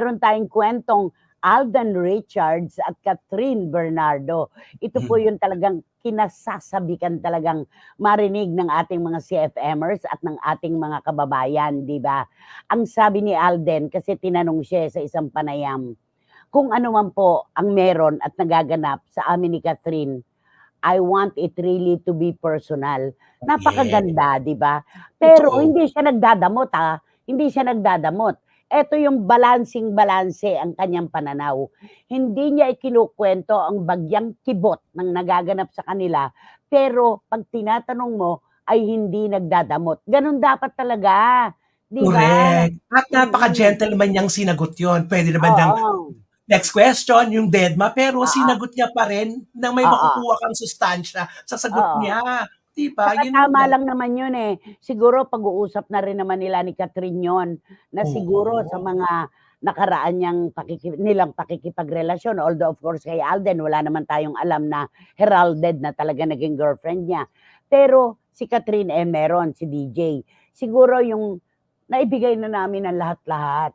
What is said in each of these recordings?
meron tayong kwentong Alden Richards at Catherine Bernardo. Ito po yung talagang kinasasabikan talagang marinig ng ating mga CFMers at ng ating mga kababayan, di ba? Ang sabi ni Alden, kasi tinanong siya sa isang panayam, kung ano man po ang meron at nagaganap sa amin ni Catherine, I want it really to be personal. Napakaganda, di ba? Pero Totoo. hindi siya nagdadamot ha. Hindi siya nagdadamot. Ito yung balancing balanse ang kanyang pananaw. Hindi niya ikinukwento ang bagyang kibot ng nagaganap sa kanila, pero pag tinatanong mo, ay hindi nagdadamot. Ganun dapat talaga. Di ba? Correct. At napaka-gentleman niyang sinagot yon. Pwede naman niyang Oo. next question, yung deadma, pero Oo. sinagot niya pa rin nang may Oo. makukuha kang sustansya sa sagot Oo. niya. Di ba? Saka Yun tama lang naman yun eh. Siguro pag-uusap na rin naman nila ni Catherine yon na siguro Oo. sa mga nakaraan niyang pakiki, nilang pakikipagrelasyon. Although of course kay Alden, wala naman tayong alam na heralded na talaga naging girlfriend niya. Pero si Catherine eh meron, si DJ. Siguro yung naibigay na namin ang lahat-lahat.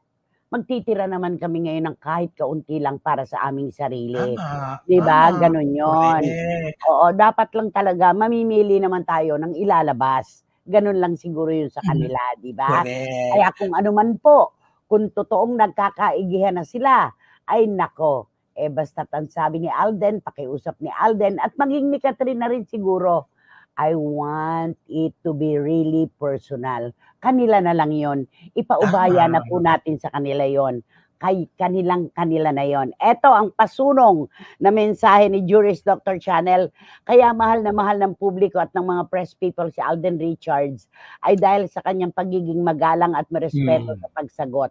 Magtitira naman kami ngayon ng kahit kaunti lang para sa aming sarili. Tama. Di ba? tama. Ganun yon. Correct. Oo, dapat lang talaga mamimili naman tayo ng ilalabas. Ganun lang siguro yun sa Mhm. kanila, di ba? Kaya kung ano man po, kung totoong nagkakaigihan na sila, ay nako, eh basta't ang sabi ni Alden, pakiusap ni Alden, at maging ni Catherine na rin siguro, I want it to be really personal. Kanila na lang yon. Ipaubaya Tama. na po natin sa kanila yon. Kay kanilang kanila na yon. Ito ang pasunong na mensahe ni Juris Dr. Channel. Kaya mahal na mahal ng publiko at ng mga press people si Alden Richards ay dahil sa kanyang pagiging magalang at marespeto Hmm. sa pagsagot.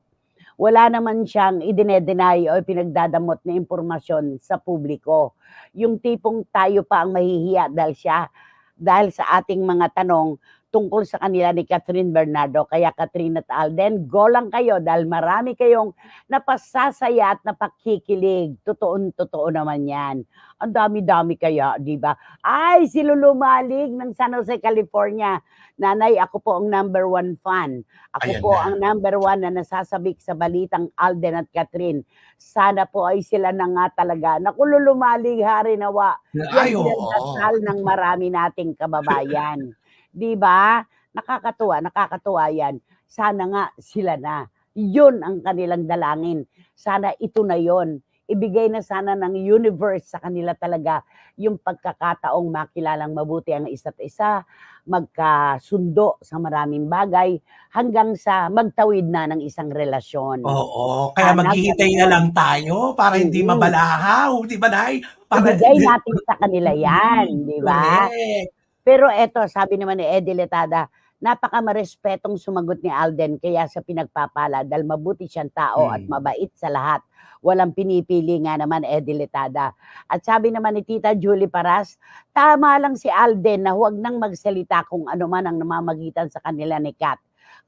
Wala naman siyang idinedeny o pinagdadamot na impormasyon sa publiko. Yung tipong tayo pa ang mahihiya dahil siya, dahil sa ating mga tanong tungkol sa kanila ni Catherine Bernardo. Kaya Catherine at Alden, go lang kayo dahil marami kayong napasasaya at napakikilig. Totoon, totoo naman yan. Ang dami-dami kaya, di ba? Ay, si Lulu Malig ng San Jose, California. Nanay, ako po ang number one fan. Ako Ayan po na. ang number one na nasasabik sa balitang Alden at Catherine. Sana po ay sila na nga talaga. Naku, Lulu Malig, hari nawa. Ay, Yan dasal ng marami nating kababayan. Di ba? Nakakatuwa, nakakatuwa yan. Sana nga sila na. Yun ang kanilang dalangin. Sana ito na yon. Ibigay na sana ng universe sa kanila talaga yung pagkakataong makilalang mabuti ang isa't isa, magkasundo sa maraming bagay, hanggang sa magtawid na ng isang relasyon. Oo. Kaya Sana maghihintay na lang tayo para hindi Mm. mabalahaw. Di ba, Nay? Para Ibigay natin sa kanila yan, di ba? Correct. Pero eto, sabi naman ni Eddie Letada, napaka-marespetong sumagot ni Alden kaya sa pinagpapala dahil mabuti siyang tao at Hmm. mabait sa lahat. Walang pinipili nga naman Eddie Letada. At sabi naman ni Tita Julie Paras, tama lang si Alden na huwag nang magsalita kung ano man ang namamagitan sa kanila ni Kat.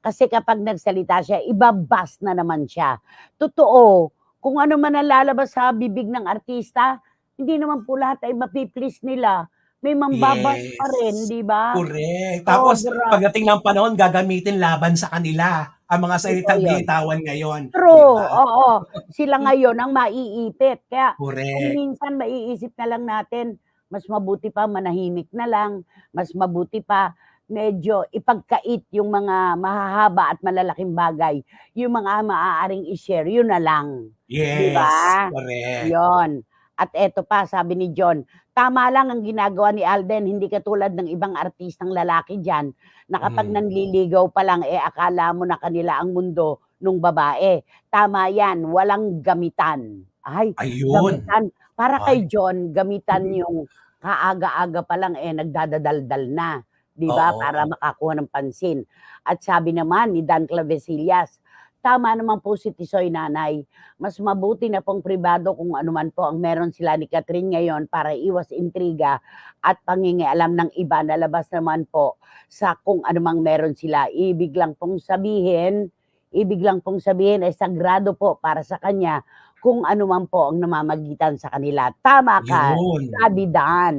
Kasi kapag nagsalita siya, ibabas na naman siya. Totoo, kung ano man ang lalabas sa bibig ng artista, hindi naman po lahat ay mapiplease nila. May mambabas pa rin, Yes. di ba? Correct. Tapos, Sobra. pagdating ng panahon, gagamitin laban sa kanila ang mga salitang yun. bitawan ngayon. True, Di ba? oo. Sila ngayon ang maiipit. Kaya Correct. minsan maiisip na lang natin, mas mabuti pa manahimik na lang, mas mabuti pa medyo ipagkait yung mga mahahaba at malalaking bagay. Yung mga maaaring i-share, yun na lang. Yes. ba? Correct. Yon. At eto pa, sabi ni John, tama lang ang ginagawa ni Alden, hindi katulad ng ibang artistang lalaki dyan, na kapag Mm. nanliligaw pa lang, eh akala mo na kanila ang mundo nung babae. Tama yan, walang gamitan. Ay, Ayun. gamitan. Para kay Ay. John, gamitan Mhm. yung kaaga-aga pa lang, eh nagdadaldal na. Di ba? Para makakuha ng pansin. At sabi naman ni Dan Clavesillas, tama naman po si Tisoy Nanay. Mas mabuti na pong pribado kung ano man po ang meron sila ni Catherine ngayon para iwas intriga at pangingialam ng iba na labas naman po sa kung ano mang meron sila. Ibig lang pong sabihin, ibig lang pong sabihin ay sagrado po para sa kanya kung ano man po ang namamagitan sa kanila. Tama ka, Yun. Daddy Dan.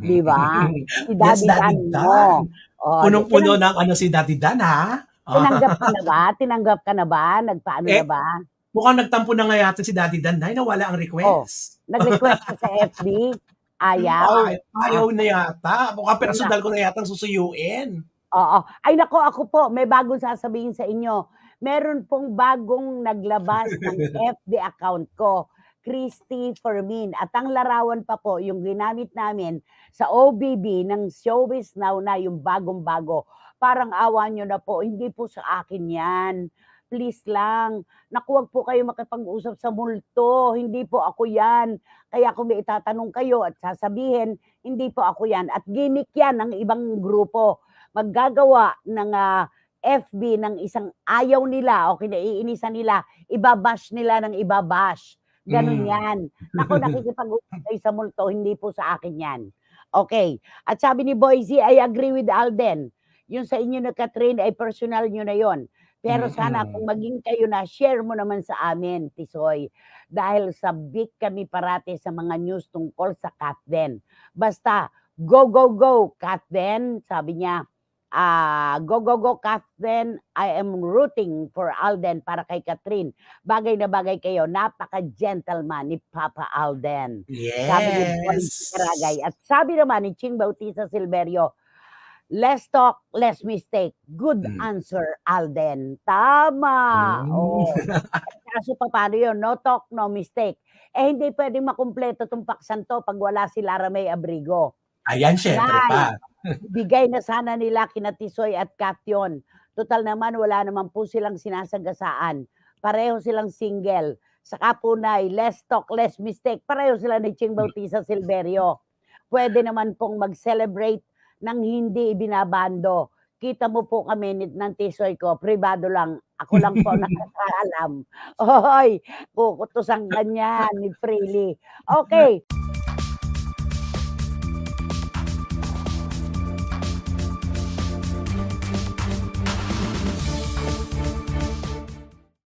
Di ba? Si yes, Daddy Daddy Dan Dan. mo. Oh, Punong-puno ng ano si Daddy Dan, ha? Ah, Tinanggap ka na ba? Tinanggap ka na ba? Nagpaano Eh, na ba? Mukhang nagtampo na nga yata si Daddy Danday na wala ang request. Nag-request ka sa FB? Ayaw? Ay, ayaw na yata. Mukhang personal ko na yata ang susuyuin. Oo. Ay nako, ako po, may bagong sasabihin sa inyo. Meron pong bagong naglabas ng FB account ko, Christy Fermin. At ang larawan pa po, yung ginamit namin sa OBB ng Showbiz Now na yung bagong-bago. Parang awa nyo na po, hindi po sa akin yan. Please lang. Naku, wag po kayo makipag-usap sa multo. Hindi po ako yan. Kaya kung may itatanong kayo at sasabihin, hindi po ako yan. At gimmick yan ng ibang grupo maggagawa ng ah, FB ng isang ayaw nila o kinaiinisan nila, ibabash nila ng ibabash. Ganun Mm. yan. Ako nakikipag-usap kayo sa multo, hindi po sa akin yan. Okay. At sabi ni Boise, I agree with Alden. Yung sa inyo na Catherine ay personal nyo na yon. Pero sana Mm-mm. kung maging kayo na, share mo naman sa amin, Tisoy. Dahil sabik kami parati sa mga news tungkol sa Catden. Basta, go, go, go, Catden. Sabi niya, ah, go, go, go, Catden. I am rooting for Alden para kay Catherine. Bagay na bagay kayo. Napaka-gentleman ni Papa Alden. Sabi ni Yes. Karagay. At sabi naman ni Ching Bautista Silverio, less talk, less mistake. Good Mm. answer, Alden. Tama. Mm. Oo. Kaso pa paano yun? No talk, no mistake. Eh, hindi pwedeng makumpleto itong paksan to pag wala si Lara May Abrigo. Ayan, syempre Yan. pa. Bigay na sana nila kina Tisoy at Kat yun. Total naman, wala naman po silang sinasagasaan. Pareho silang single. Saka po na, less talk, less mistake. Pareho sila ni Ching Bautista Silverio. Pwede naman pong mag-celebrate ng hindi ibinabando. Kita mo po kami ng tisoy ko, privado lang. Ako lang po nakakaalam. Oy, kukutusan ka niyan ni Freely. Okay,